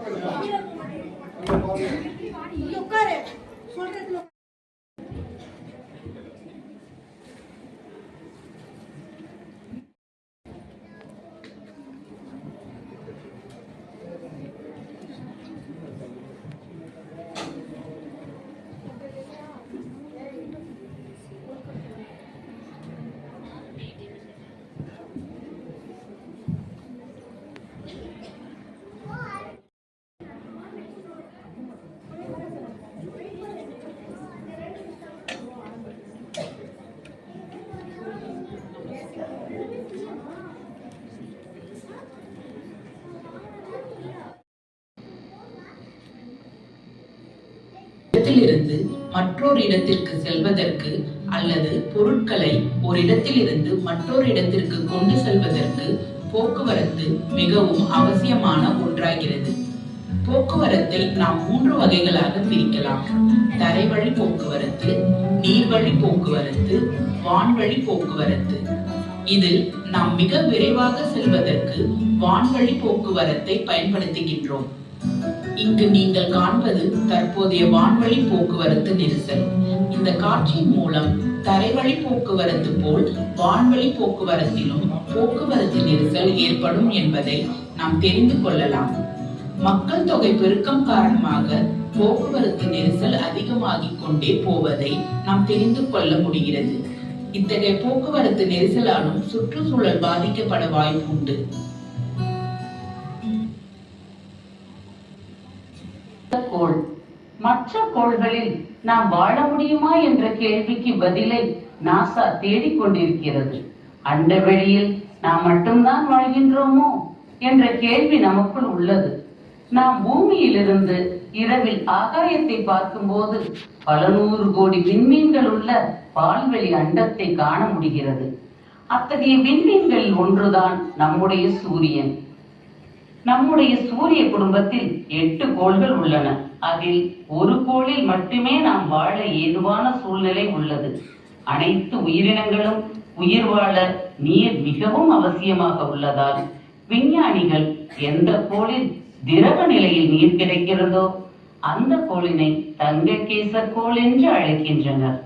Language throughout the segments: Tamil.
Gracias. இடத்திலிருந்து மற்றொரு இடத்திற்கு செல்வதற்கு அல்லது பொருட்களை ஒரு இடத்திலிருந்து மற்றொரு இடத்திற்கு கொண்டு செல்வதற்கு போக்குவரத்து மிகவும் அவசியமான ஒன்றாகிறது. போக்குவரத்தை நாம் மூன்று வகைகளாக பிரிக்கலாம். தரைவழி போக்குவரத்து நீர்வழி போக்குவரத்து வான்வழி போக்குவரத்து. இதில் நாம் மிக விரைவாக செல்வதற்கு வான்வழி போக்குவரத்தை பயன்படுத்துகின்றோம். இங்கு நீங்கள் காண்பது தற்போதைய வான்வழி போக்குவரத்து நெரிசல். இந்த காட்சியின் மூலம் தரைவழி போக்குவரத்து போல் வான்வழி போக்குவரத்திலும் போக்குவரத்து நெரிசல் ஏற்படும் என்பதை நாம் தெரிந்து கொள்ளலாம். மக்கள் தொகை பெருக்கம் காரணமாக போக்குவரத்து நெரிசல் அதிகமாகிக் கொண்டே போவதை நாம் தெரிந்து கொள்ள முடிகிறது. இத்தகைய போக்குவரத்து நெரிசலாலும் சுற்றுச்சூழல் பாதிக்கப்பட வாய்ப்பு உண்டு மற்ற கோள்களில் நாம் வாழ முடியுமா என்ற கேள்விக்கு பதிலை நாசா தேடிக் கொண்டிருக்கிறது அண்டவெளியில் நாம் மட்டும்தான் வாழ்கின்றோமோ என்ற கேள்வி நமக்குள் உள்ளது. நாம் பூமியிலிருந்து இரவில் ஆகாயத்தை பார்க்கும்போது பல நூறு கோடி விண்மீன்கள் உள்ள பால்வெளி அண்டத்தை காண முடிகிறது. அத்தகைய விண்மீன்களில் ஒன்றுதான் நம்முடைய சூரியன். நம்முடைய சூரிய குடும்பத்தில் எட்டு கோள்கள் உள்ளன. அதில் ஒரு கோளில் மட்டுமே நாம் வாழ ஏதுவான சூழ்நிலை உள்ளது. அனைத்து உயிரினங்களும் உயிர் வாழ நீர் மிகவும் அவசியமாக உள்ளதால் விஞ்ஞானிகள் எந்த கோளில் திரவ நிலையில் நீர் கிடைக்கிறதோ அந்த கோளினை தங்ககேச கோள் என்று அழைக்கின்றனர்.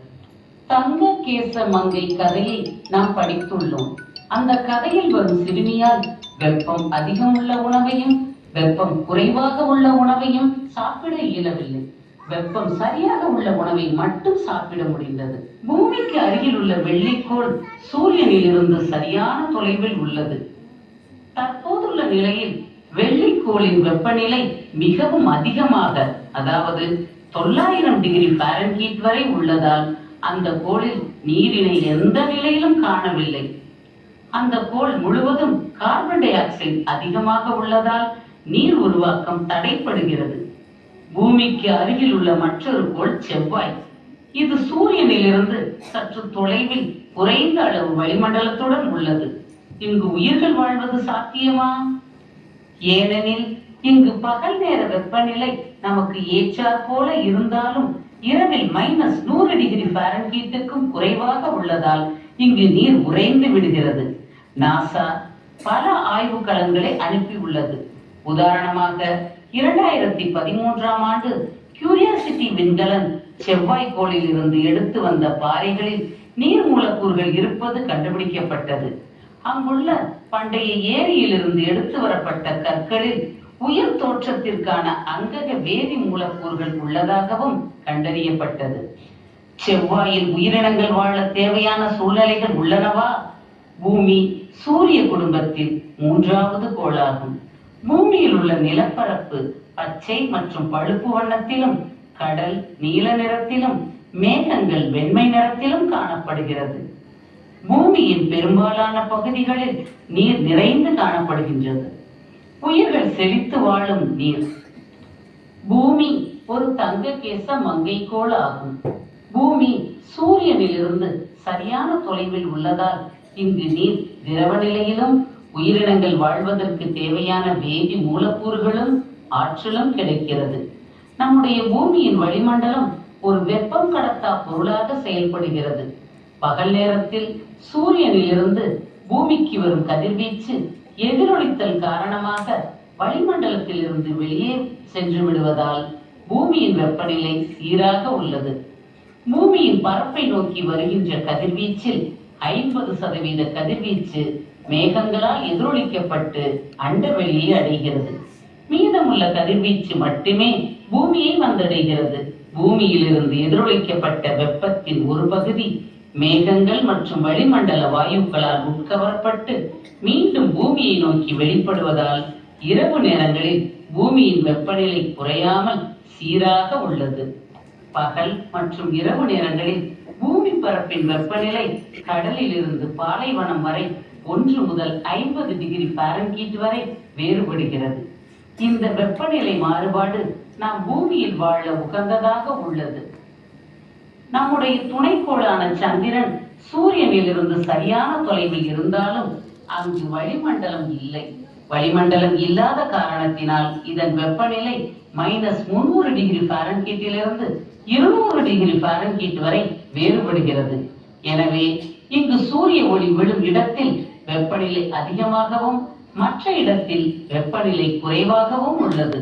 தங்க கேச மங்கை கதையை நாம் படித்துள்ளோம். அந்த கதையில் வரும் சிறுமியால் வெப்பம் அதிகம் உள்ள உணவையும் வெப்பம் குறைவாக உள்ள உணவையும் சாப்பிட இயலவில்லை. வெப்பம் சரியாக உள்ள உணவை மட்டும் சாப்பிட முடிந்தது. பூமிக்கு அருகில் உள்ள வெள்ளிக்கோள் சூரியனில் இருந்து சரியான தொலைவில் உள்ளது. தற்போதுள்ள நிலையில் வெள்ளிக்கோளின் வெப்பநிலை மிகவும் அதிகமாக அதாவது தொள்ளாயிரம் டிகிரி பாரன்ஹீட் வரை உள்ளதால் அந்த கோளில் நீரினை எந்த நிலையிலும் காணவில்லை. அந்த கோள் முழுவதும் கார்பன் டை ஆக்சைடு அதிகமாக உள்ளதால் நீர் உருவாக்கம் தடைப்படுகிறது. பூமிக்கு அருகில் உள்ள மற்றொரு கோள் செவ்வாய். இது சூரியனிலிருந்து சற்று தொலைவில் குறைந்த அளவு வளிமண்டலத்துடன் உள்ளது. இங்கு உயிர்கள் வாழ்வது சாத்தியமா? ஏனெனில் இங்கு பகல் நேர வெப்பநிலை நமக்கு ஏற்றாற் போல இருந்தாலும் இரவில் மைனஸ் நூறு டிகிரி பாரன்ஹீட்டுக்கும் குறைவாக உள்ளதால் இங்கு நீர் உறைந்து விடுகிறது. நாசா பல ஆய்வுக்களங்களை அனுப்பியுள்ளது. உதாரணமாக இரண்டாயிரத்தி பதிமூன்றாம் ஆண்டு கியூரியாசிட்டி விண்கலன் செவ்வாய் கோளில் இருந்து எடுத்து வந்த பாறைகளில் நீர் மூலக்கூறுகள் இருப்பது கண்டுபிடிக்கப்பட்டது. அங்குள்ள பண்டைய ஏரியிலிருந்து எடுத்து வரப்பட்ட கற்களில் உயிர் தோற்றத்திற்கான அங்கக வேதி மூலக்கூறுகள் உள்ளதாகவும் கண்டறியப்பட்டது. செவ்வாயில் உயிரினங்கள் வாழ தேவையான சூழ்நிலைகள் உள்ளனவா? பூமி சூரிய குடும்பத்தில் மூன்றாவது கோளாகும். பூமியில் உள்ள நிலப்பரப்பு பச்சை மற்றும் பழுப்பு வண்ணத்திலும் கடல் நீல நிறத்திலும் மேகங்கள் வெண்மை நிறத்திலும் காணப்படுகிறது. பூமியின் பெரும்பாலான பகுதிகளில் நீர் நிறைந்து காணப்படுகின்றது. உயிர்கள் செழித்து வாழும் நீர். பூமி ஒரு தங்ககேச மங்கைக்கோள் ஆகும். பூமி சூரியனிலிருந்து சரியான தொலைவில் உள்ளதால் இங்கு நீர் திரவ நிலையிலும் உயிரினங்கள் வாழ்வதற்கு தேவையான வேதி மூலக்கூறுகளும் ஆற்றலும் கிடைக்கிறது. நம்முடைய பூமியின் வளிமண்டலம் ஒரு வெப்பம் கடத்தா பொருளாக செயல்படுகிறது. பகல் நேரத்தில் சூரியனிலிருந்து பூமிக்கு வரும் கதிர்வீச்சு எதிரொலித்தல் காரணமாக வளிமண்டலத்தில் இருந்து வெளியே சென்று விடுவதால் பூமியின் வெப்பநிலை சீராக உள்ளது. பூமியின் பரப்பை நோக்கி வருகின்ற கதிர்வீச்சில் ஐம்பது சதவீத கதிர்வீச்சு மேகங்களால் எதிரொலிக்கப்பட்டு அண்டவெளியை அடைகிறது. மீதமுள்ள கதிர்வீச்சு மட்டுமே பூமியை வந்தடைகிறது. பூமியிலிருந்து எதிரொலிக்கப்பட்ட வெப்பத்தின் ஒரு பகுதி மேகங்கள் மற்றும் வளிமண்டல வாயுக்களால் உட்கவரப்பட்டு மீண்டும் பூமியை நோக்கி வெளிப்படுவதால் இரவு நேரங்களில் பூமியின் வெப்பநிலை குறையாமல் சீராக உள்ளது. பகல் மற்றும் இரவு நேரங்களில் பூமி பரப்பின் வெப்பநிலை கடலில் இருந்து பாலைவனம் வரை ஒன்று முதல் ஐம்பது டிகிரி பாரன்கீட் வரை வேறுபடுகிறது. இந்த வெப்பநிலை மாறுபாடு நாம் பூமியில் வாழ உகந்ததாக உள்ளது. நம்முடைய துணைக்கோளான சந்திரன் சூரியனில் இருந்து சரியான தொலைவில் இருந்தாலும் அங்கு வளிமண்டலம் இல்லை. வளிமண்டலம் இல்லாத காரணத்தினால் இதன் வெப்பநிலை மைனஸ் முன்னூறு டிகிரி பாரன்கீட்டிலிருந்து இருநூறு டிகிரி பாரன்கீட் வரை வேறுபடுகிறது. எனவே இங்கு சூரிய ஒளி விழும் இடத்தில் வெப்பநிலை அதிகமாகவும் மற்ற இடத்தில் வெப்பநிலை குறைவாகவும் உள்ளது.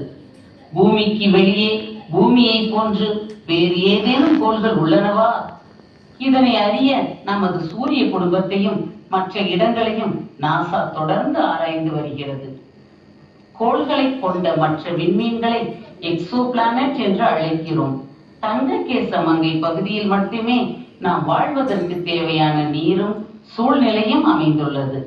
பூமிக்கு வெளியே பூமியை போன்று வேறு ஏதேனும் கோள்கள் உள்ளனவா? இதனை அறிய நமது சூரிய குடும்பத்தையும் மற்ற இடங்களையும் நாசா தொடர்ந்து ஆராய்ந்து வருகிறது. கோள்களை கொண்ட மற்ற விண்மீன்களை எக்ஸோ பிளானட் என்று அழைக்கிறோம். தங்கக்கேச மங்கை பகுதியில் மட்டுமே நாம் வாழ்வதற்கு தேவையான நீரும் சூழ்நிலையும் அமைந்துள்ளது.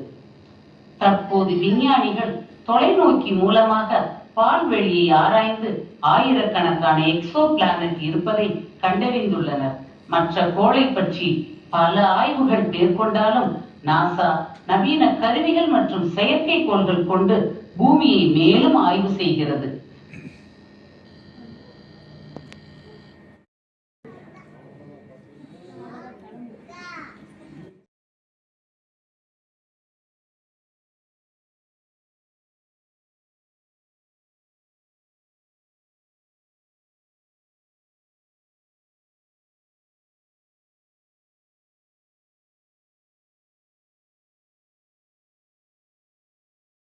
தற்போது விஞ்ஞானிகள் தொலைநோக்கி மூலமாக பால்வெளியை ஆராய்ந்து ஆயிரக்கணக்கான எக்ஸோ பிளானட் இருப்பதை கண்டறிந்துள்ளனர். மற்ற கோளை பற்றி பல ஆய்வுகள் மேற்கொண்டாலும் நாசா நவீன கருவிகள் மற்றும் செயற்கைக்கோள்கள் கொண்டு பூமியை மேலும் ஆய்வு செய்கிறது.